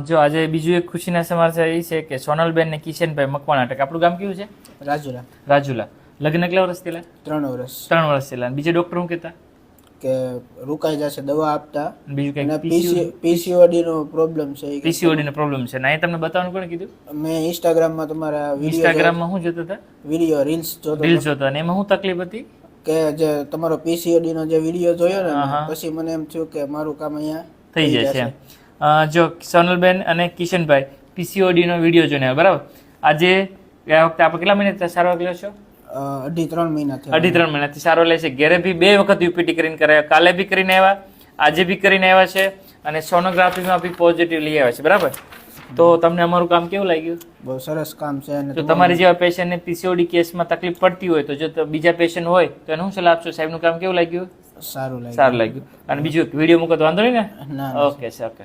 જો આજે બીજું એક ખુશીના સમાચાર એ છે કે સોનલબેન ને કિશનભાઈ મકવાણા અટક. આપણું ગામ કયું છે? રાજુલા. રાજુલા. લગ્ન કેટલા વર્ષ થયેલા? ત્રણ વર્ષ. ત્રણ વર્ષ થયેલા. બીજે ડોક્ટર શું કહેતા? કે રોકાઈ જશે દવા આપતા. બીજું કઈ પીસીઓડી નો પ્રોબ્લેમ છે પીસીઓડી નો પ્રોબ્લેમ છે. ને એ તમને બતાવવાનું કોણ કીધું? મેં ઇન્સ્ટાગ્રામમાં તમારા ઇન્સ્ટાગ્રામમાં હું જોતા હતા? વીડિયો રીલ્સ જોતો રીલ્સ જોતા અને એમાં હું તકલીફ હતી? કે જે તમારો પીસીઓડી નો જે વીડિયો જોયો ને હા, પછી મને એમ થયું કે મારું કામ અહીંયા થઈ. અ, જો સોનલબેન અને કિશનભાઈ પીસીઓડીનો વીડિયો જોઈને બરાબર? આજે ગયા વખતે આપણે કેટલા મહિના સારવાર કર્યો છો? અઢી ત્રણ મહિના અઢી ત્રણ મહિનાથી સારો લે છે. ઘેરે બી બે વખત યુપીટી કરીને કરાયા. કાલે બી કરીને આવ્યા આજે બી કરીને આવ્યા છે અને સોનોગ્રાફીમાં બી પોઝિટિવ લઈ આવ્યા છે બરાબર? તો તમને અમારું કામ કેવું લાગ્યું? બહુ સરસ કામ છે અને જો તમારી? જેવા પેશન્ટને પીસીઓડી કેસમાં તકલીફ પડતી હોય તો જો તો બીજા પેશન્ટ હોય તો એને હું સલાહ આપશો? સાહેબનું કામ કેવું લાગ્યું? સારું લાગ્યું. સારું લાગ્યું. અને બીજું વીડિયો મૂકો તો વાંધો નહીં ને? Okay sir. ઓકે